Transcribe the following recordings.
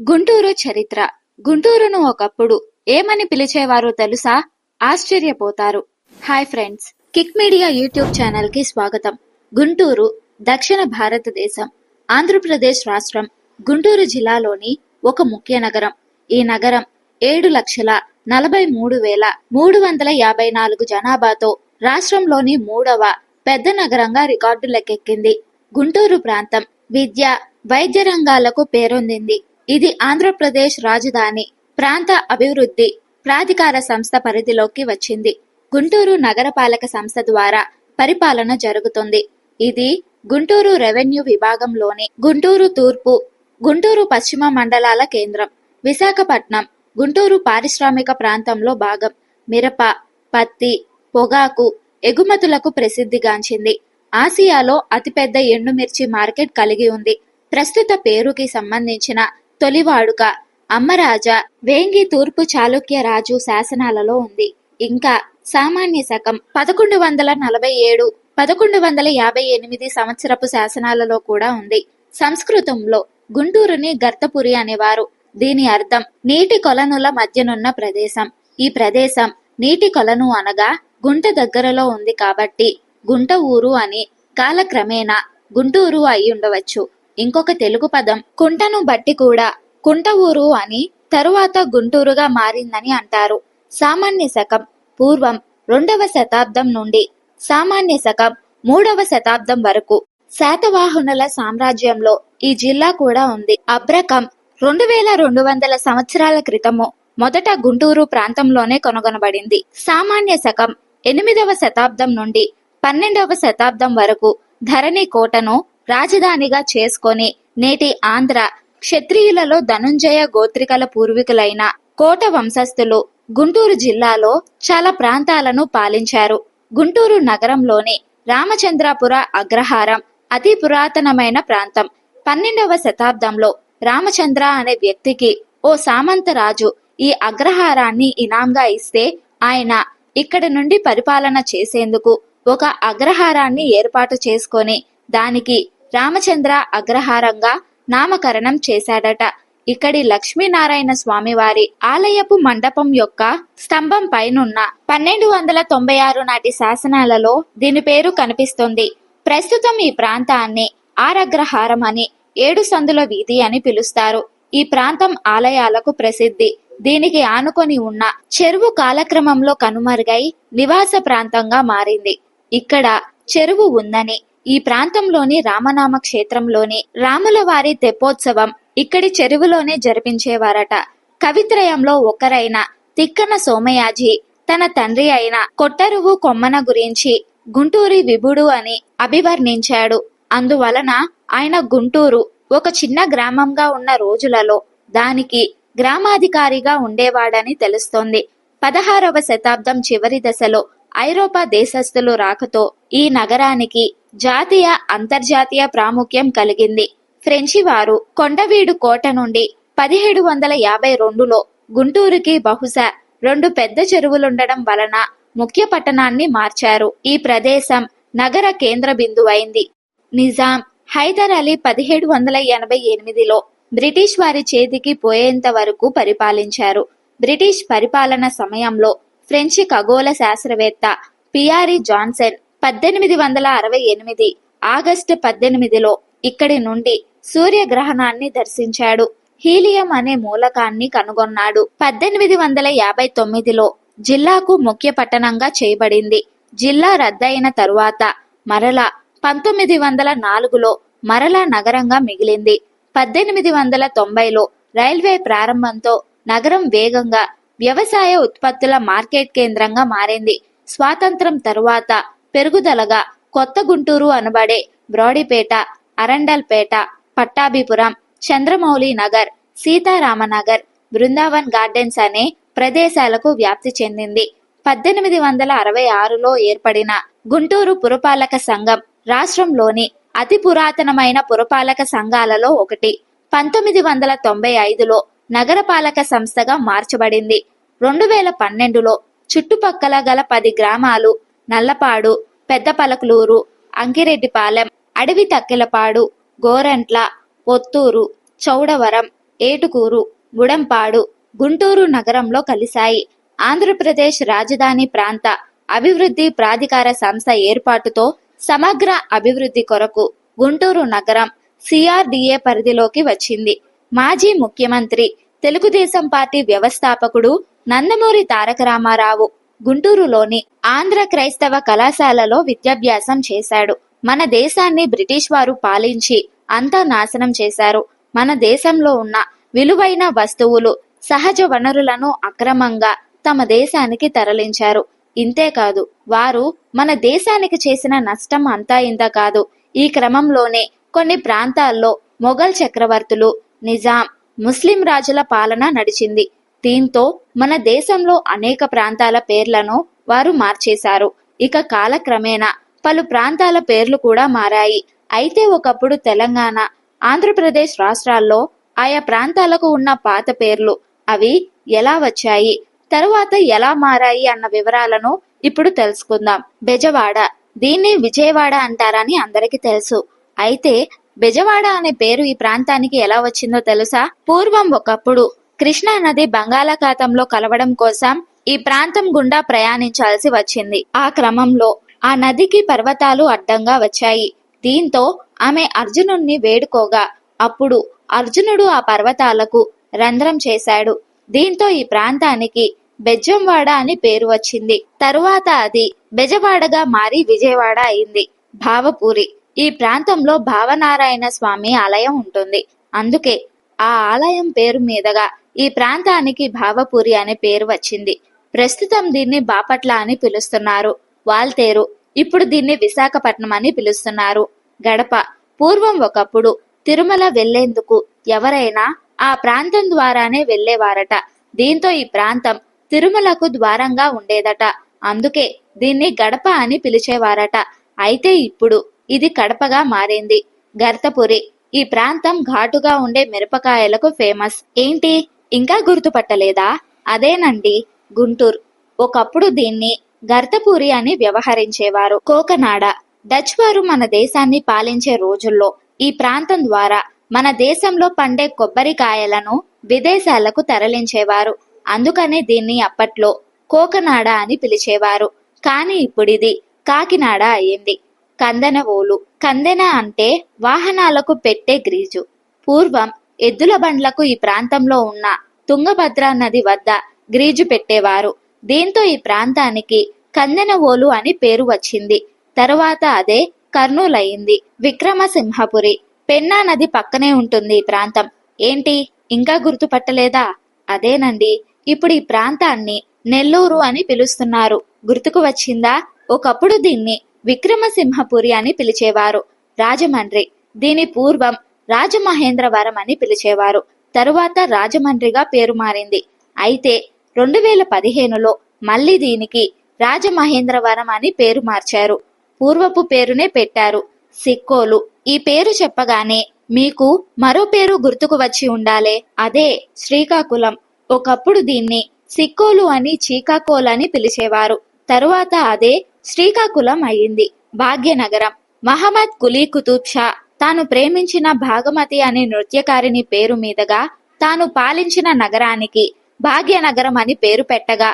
గుంటూరు చరిత్ర. గుంటూరును ఒకప్పుడు ఏమని పిలిచేవారో తెలుసా? ఆశ్చర్యపోతారు. Hi friends kick media YouTube ఛానల్కి స్వాగతం. గుంటూరు దక్షిణ భారతదేశం ఆంధ్రప్రదేశ్ రాష్ట్రం గుంటూరు జిల్లాలోని ఒక ముఖ్య నగరం. ఈ నగరం ఏడు లక్షల నలభై మూడు వేల మూడు వందల యాభై నాలుగు జనాభాతో రాష్ట్రంలోని మూడవ పెద్ద నగరంగా రికార్డులకెక్కింది గుంటూరు ప్రాంతం విద్య వైద్య రంగాలకు పేరొందింది. ఇది ఆంధ్రప్రదేశ్ రాజధాని ప్రాంత అభివృద్ధి ప్రాధికార సంస్థ పరిధిలోకి వచ్చింది. గుంటూరు నగరపాలక సంస్థ ద్వారా పరిపాలన జరుగుతుంది. ఇది గుంటూరు రెవెన్యూ విభాగంలోని గుంటూరు తూర్పు గుంటూరు పశ్చిమ మండలాల కేంద్రం. విశాఖపట్నం గుంటూరు పారిశ్రామిక ప్రాంతంలో భాగం. మిరప పత్తి పొగాకు ఎగుమతులకు ప్రసిద్ధిగాంచింది. ఆసియాలో అతిపెద్ద ఎండుమిర్చి మార్కెట్ కలిగి ఉంది. ప్రస్తుత పేరుకి సంబంధించిన తొలివాడుక అమ్మరాజా వేంగి తూర్పు చాళుక్య రాజు శాసనాలలో ఉంది. ఇంకా సామాన్య శకం పదకొండు వందల నలభై ఏడు పదకొండు వందల యాభై ఎనిమిది సంవత్సరపు శాసనాలలో కూడా ఉంది. సంస్కృతంలో గుంటూరుని గర్తపురి అనేవారు. దీని అర్థం నీటి కొలనుల మధ్యనున్న ప్రదేశం. ఈ ప్రదేశం నీటి కొలను అనగా గుంట దగ్గరలో ఉంది కాబట్టి గుంట ఊరు అని కాలక్రమేణా గుంటూరు అయి ఉండవచ్చు ఇంకొక తెలుగు పదం కుంటను బట్టి కూడా కుంట ఊరు అని తరువాత గుంటూరుగా మారిందని అంటారు. సామాన్య శకం పూర్వం రెండవ శతాబ్దం నుండి సామాన్య శకం మూడవ శతాబ్దం వరకు శాతవాహనుల సామ్రాజ్యంలో ఈ జిల్లా కూడా ఉంది. అబ్రకం రెండు వేల రెండు వందల సంవత్సరాల క్రితము మొదట గుంటూరు ప్రాంతంలోనే కనుగొనబడింది. సామాన్య శకం ఎనిమిదవ శతాబ్దం నుండి పన్నెండవ శతాబ్దం వరకు ధరణి కోటను రాజధానిగా చేసుకొని నేటి ఆంధ్ర క్షత్రియులలో ధనుంజయ గోత్రికల పూర్వీకులైన కోట వంశస్థులు గుంటూరు జిల్లాలో చాలా ప్రాంతాలను పాలించారు. గుంటూరు నగరంలోని రామచంద్రాపుర అగ్రహారం అతి పురాతనమైన ప్రాంతం. పన్నెండవ శతాబ్దంలో రామచంద్ర అనే వ్యక్తికి ఓ సామంత రాజు ఈ అగ్రహారాన్ని ఇనాంగా ఇస్తే ఆయన ఇక్కడి నుండి పరిపాలన చేసేందుకు ఒక అగ్రహారాన్ని ఏర్పాటు చేసుకొని దానికి రామచంద్ర అగ్రహారంగా నామకరణం చేశాడట. ఇక్కడి లక్ష్మీనారాయణ స్వామివారి ఆలయపు మండపం యొక్క స్తంభం పైనున్న పన్నెండు వందల తొంభై ఆరు నాటి శాసనాలలో దీని పేరు కనిపిస్తుంది. ప్రస్తుతం ఈ ప్రాంతాన్ని ఆరగ్రహారం అని ఏడు సందుల వీధి అని పిలుస్తారు. ఈ ప్రాంతం ఆలయాలకు ప్రసిద్ధి. దీనికి ఆనుకొని ఉన్న చెరువు కాలక్రమంలో కనుమరుగై నివాస ప్రాంతంగా మారింది. ఇక్కడ చెరువు ఉందని ఈ ప్రాంతంలోని రామనామ క్షేత్రంలోని రాములవారి తెప్పోత్సవం ఇక్కడి చెరువులోనే జరిపించేవారట. కవిత్రయంలో ఒకరైన తిక్కన సోమయాజి తన తండ్రి అయిన కొట్టరువు కొమ్మన గురించి గుంటూరి విభుడు అని అభివర్ణించాడు. అందువలన ఆయన గుంటూరు ఒక చిన్న గ్రామంగా ఉన్న రోజులలో దానికి గ్రామాధికారిగా ఉండేవాడని తెలుస్తోంది. పదహారవ శతాబ్దం చివరి దశలో ఐరోపా దేశస్థులు రాకతో ఈ నగరానికి జాతీయ అంతర్జాతీయ ప్రాముఖ్యం కలిగింది. ఫ్రెంచి వారు కొండవీడు కోట నుండి పదిహేడు వందల యాభై రెండులో గుంటూరుకి బహుశా రెండు పెద్ద చెరువులుండడం వలన ముఖ్య పట్టణాన్ని మార్చారు. ఈ ప్రదేశం నగర కేంద్ర బిందువైంది. నిజాం హైదర్ అలీ పదిహేడు వందల ఎనభై ఎనిమిదిలో బ్రిటిష్ వారి చేతికి పోయేంత వరకు పరిపాలించారు. బ్రిటిష్ పరిపాలన సమయంలో ఫ్రెంచి ఖగోళ శాస్త్రవేత్త పియారి జాన్సన్ పద్దెనిమిది వందల అరవై ఎనిమిది ఆగస్టు పద్దెనిమిదిలో ఇక్కడి నుండి సూర్యగ్రహణాన్ని దర్శించాడు. హీలియం అనే మూలకాన్ని కనుగొన్నాడు. పద్దెనిమిది వందల యాభై తొమ్మిదిలో జిల్లాకు ముఖ్య పట్టణంగా చేయబడింది. జిల్లా రద్దయిన తరువాత మరలా పంతొమ్మిది వందల నాలుగులో మరలా నగరంగా మిగిలింది. పద్దెనిమిది వందల తొంభైలో రైల్వే ప్రారంభంతో నగరం వేగంగా వ్యవసాయ ఉత్పత్తుల మార్కెట్ కేంద్రంగా మారింది. స్వాతంత్రం తరువాత పెరుగుదలగా కొత్త గుంటూరు అనబడే బ్రాడీపేట అరండల్పేట పట్టాభిపురం చంద్రమౌళి నగర్ సీతారామనగర్ బృందావన్ గార్డెన్స్ అనే ప్రదేశాలకు వ్యాప్తి చెందింది. పద్దెనిమిది వందల అరవై ఆరులో ఏర్పడిన గుంటూరు పురపాలక సంఘం రాష్ట్రంలోని అతి పురాతనమైన పురపాలక సంఘాలలో ఒకటి. పంతొమ్మిది వందల తొంభై ఐదులో నగరపాలక సంస్థగా మార్చబడింది. రెండు వేల పన్నెండులో చుట్టుపక్కల గల పది గ్రామాలు నల్లపాడు పెద్దపలకలూరు అంకిరెడ్డిపాలెం అడవి తక్కెలపాడు గోరంట్ల పొత్తూరు చౌడవరం ఏటుకూరు గుడంపాడు గుంటూరు నగరంలో కలిశాయి. ఆంధ్రప్రదేశ్ రాజధాని ప్రాంత అభివృద్ధి ప్రాధికార సంస్థ ఏర్పాటుతో సమగ్ర అభివృద్ధి కొరకు గుంటూరు నగరం సిఆర్డిఏ పరిధిలోకి వచ్చింది. మాజీ ముఖ్యమంత్రి తెలుగుదేశం పార్టీ వ్యవస్థాపకుడు నందమూరి తారక రామారావు గుంటూరులోని ఆంధ్ర క్రైస్తవ కళాశాలలో విద్యాభ్యాసం చేశాడు. మన దేశాన్ని బ్రిటిష్ వారు పాలించి అంతా నాశనం చేశారు. మన దేశంలో ఉన్న విలువైన వస్తువులు సహజ వనరులను అక్రమంగా తమ దేశానికి తరలించారు. ఇంతేకాదు వారు మన దేశానికి చేసిన నష్టం అంతా ఇంత కాదు. ఈ క్రమంలోనే కొన్ని ప్రాంతాల్లో మొఘల్ చక్రవర్తులు నిజాం ముస్లిం రాజుల పాలన నడిచింది. దీంతో మన దేశంలో అనేక ప్రాంతాల పేర్లను వారు మార్చేశారు. ఇక కాలక్రమేణా పలు ప్రాంతాల పేర్లు కూడా మారాయి. అయితే ఒకప్పుడు తెలంగాణ ఆంధ్రప్రదేశ్ రాష్ట్రాల్లో ఆయా ప్రాంతాలకు ఉన్న పాత పేర్లు అవి ఎలా వచ్చాయి తరువాత ఎలా మారాయి అన్న వివరాలను ఇప్పుడు తెలుసుకుందాం. బెజవాడ దీన్ని విజయవాడ అంటారని అందరికీ తెలుసు. అయితే బెజవాడ అనే పేరు ఈ ప్రాంతానికి ఎలా వచ్చిందో తెలుసా? పూర్వం ఒకప్పుడు కృష్ణా నది బంగాళాఖాతంలో కలవడం కోసం ఈ ప్రాంతం గుండా ప్రయాణించాల్సి వచ్చింది. ఆ క్రమంలో ఆ నదికి పర్వతాలు అడ్డంగా వచ్చాయి. దీంతో ఆమె అర్జునుణ్ణి వేడుకోగా అప్పుడు అర్జునుడు ఆ పర్వతాలకు రంధ్రం చేశాడు. దీంతో ఈ ప్రాంతానికి బెజ్జంవాడ అని పేరు వచ్చింది. తరువాత అది బెజవాడగా మారి విజయవాడ అయింది. భావపూరి ఈ ప్రాంతంలో భావనారాయణ స్వామి ఆలయం ఉంటుంది. అందుకే ఆ ఆలయం పేరు మీదుగా ఈ ప్రాంతానికి భావపురి అనే పేరు వచ్చింది. ప్రస్తుతం దీన్ని బాపట్ల అని పిలుస్తున్నారు. వాల్తేరు ఇప్పుడు దీన్ని విశాఖపట్నం అని పిలుస్తున్నారు. గడప పూర్వం ఒకప్పుడు తిరుమల వెళ్ళేందుకు ఎవరైనా ఆ ప్రాంతం ద్వారానే వెళ్ళేవారట. దీంతో ఈ ప్రాంతం తిరుమలకు ద్వారంగా ఉండేదట. అందుకే దీన్ని గడప అని పిలిచేవారట. అయితే ఇప్పుడు ఇది కడపగా మారింది. గర్తపురి ఈ ప్రాంతం ఘాటుగా ఉండే మిరపకాయలకు ఫేమస్. ఏంటి? ఇంకా గుర్తుపట్టలేదా? అదేనండి గుంటూరు. ఒకప్పుడు దీన్ని గర్తపూరి అని వ్యవహరించేవారు. కోకనాడ డచ్ వారు మన దేశాన్ని పాలించే రోజుల్లో ఈ ప్రాంతం ద్వారా మన దేశంలో పండే కొబ్బరికాయలను విదేశాలకు తరలించేవారు. అందుకనే దీన్ని అప్పట్లో కోకనాడ అని పిలిచేవారు. కానీ ఇప్పుడిది కాకినాడ అయింది. కందనవోలు కందెన అంటే వాహనాలకు పెట్టే గ్రీజు. పూర్వం ఎద్దుల బండ్లకు ఈ ప్రాంతంలో ఉన్న తుంగభద్ర నది వద్ద గ్రీజు పెట్టేవారు. దీంతో ఈ ప్రాంతానికి కందెనవోలు అని పేరు వచ్చింది. తరువాత అదే కర్నూలు అయింది విక్రమసింహపురి పెన్నా నది పక్కనే ఉంటుంది ఈ ప్రాంతం. ఏంటి? ఇంకా గుర్తుపట్టలేదా? అదేనండి. ఇప్పుడు ఈ ప్రాంతాన్ని నెల్లూరు అని పిలుస్తున్నారు. గుర్తుకు వచ్చిందా? ఒకప్పుడు దీన్ని విక్రమసింహపురి అని పిలిచేవారు. రాజమండ్రి దీని పూర్వం రాజమహేంద్రవరం అని పిలిచేవారు. తరువాత రాజమండ్రిగా పేరు మారింది. అయితే రెండు వేల పదిహేనులో మళ్ళీ దీనికి రాజమహేంద్రవరం అని పేరు మార్చారు. పూర్వపు పేరునే పెట్టారు. సిక్కోలు. ఈ పేరు చెప్పగానే మీకు మరో పేరు గుర్తుకు వచ్చి ఉండాలే. అదే శ్రీకాకుళం. ఒకప్పుడు దీన్ని సిక్కోలు అని చీకాకోల్ అని పిలిచేవారు. తరువాత అదే శ్రీకాకుళం అయింది. భాగ్యనగరం. మహమ్మద్ కులీ కుతుబ్ షా తాను ప్రేమించిన భాగమతి అనే నృత్యకారిణి పేరు మీదుగా తాను పాలించిన నగరానికి భాగ్యనగరం అని పేరు పెట్టగా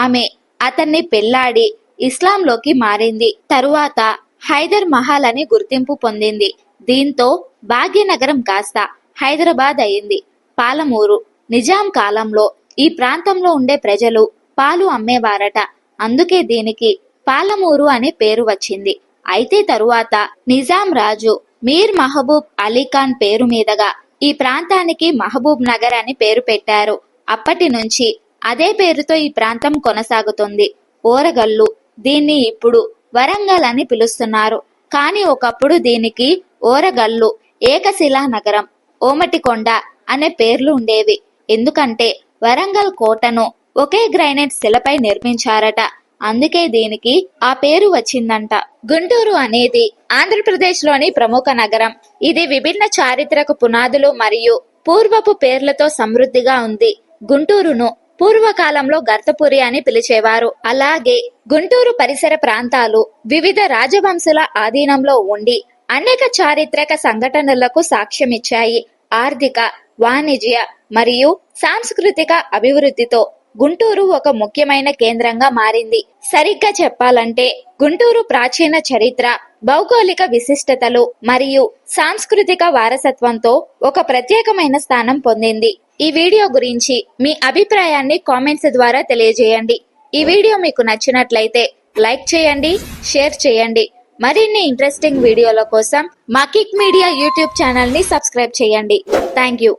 ఆమె అతన్ని పెళ్ళాడి ఇస్లాంలోకి మారింది. తరువాత హైదర్ మహల్ అని గుర్తింపు పొందింది. దీంతో భాగ్యనగరం కాస్త హైదరాబాద్ అయింది. పాలమూరు నిజాం కాలంలో ఈ ప్రాంతంలో ఉండే ప్రజలు పాలు అమ్మేవారట. అందుకే దీనికి పాలమూరు అనే పేరు వచ్చింది. అయితే తరువాత నిజాం రాజు మీర్ మహబూబ్ అలీ ఖాన్ పేరు మీదుగా ఈ ప్రాంతానికి మహబూబ్ నగర్ అని పేరు పెట్టారు. అప్పటి నుంచి అదే పేరుతో ఈ ప్రాంతం కొనసాగుతుంది. ఓరగల్లు దీన్ని ఇప్పుడు వరంగల్ అని పిలుస్తున్నారు. కానీ ఒకప్పుడు దీనికి ఓరగల్లు ఏకశిలా నగరం ఓమటికొండ అనే పేర్లు ఉండేవి. ఎందుకంటే వరంగల్ కోటను ఒకే గ్రైనైట్ శిలపై నిర్మించారట. అందుకే దీనికి ఆ పేరు వచ్చిందంట. గుంటూరు అనేది ఆంధ్రప్రదేశ్లోని ప్రముఖ నగరం. ఇది విభిన్న చారిత్రక పునాదులు మరియు పూర్వపు పేర్లతో సమృద్ధిగా ఉంది. గుంటూరును పూర్వకాలంలో గర్తపురి అని పిలిచేవారు. అలాగే గుంటూరు పరిసర ప్రాంతాలు వివిధ రాజవంశుల ఆధీనంలో ఉండి అనేక చారిత్రక సంఘటనలకు సాక్ష్యమిచ్చాయి. ఆర్థిక వాణిజ్య మరియు సాంస్కృతిక అభివృద్ధితో గుంటూరు ఒక ముఖ్యమైన కేంద్రంగా మారింది. సరిగ్గా చెప్పాలంటే గుంటూరు ప్రాచీన చరిత్ర భౌగోళిక విశిష్టతలు మరియు సాంస్కృతిక వారసత్వంతో ఒక ప్రత్యేకమైన స్థానం పొందింది. ఈ వీడియో గురించి మీ అభిప్రాయాన్ని కామెంట్స్ ద్వారా తెలియజేయండి. ఈ వీడియో మీకు నచ్చినట్లయితే లైక్ చేయండి షేర్ చేయండి. మరిన్ని ఇంట్రెస్టింగ్ వీడియోల కోసం మా కిక్ మీడియా యూట్యూబ్ ఛానల్ని సబ్స్క్రైబ్ చేయండి. Thank you.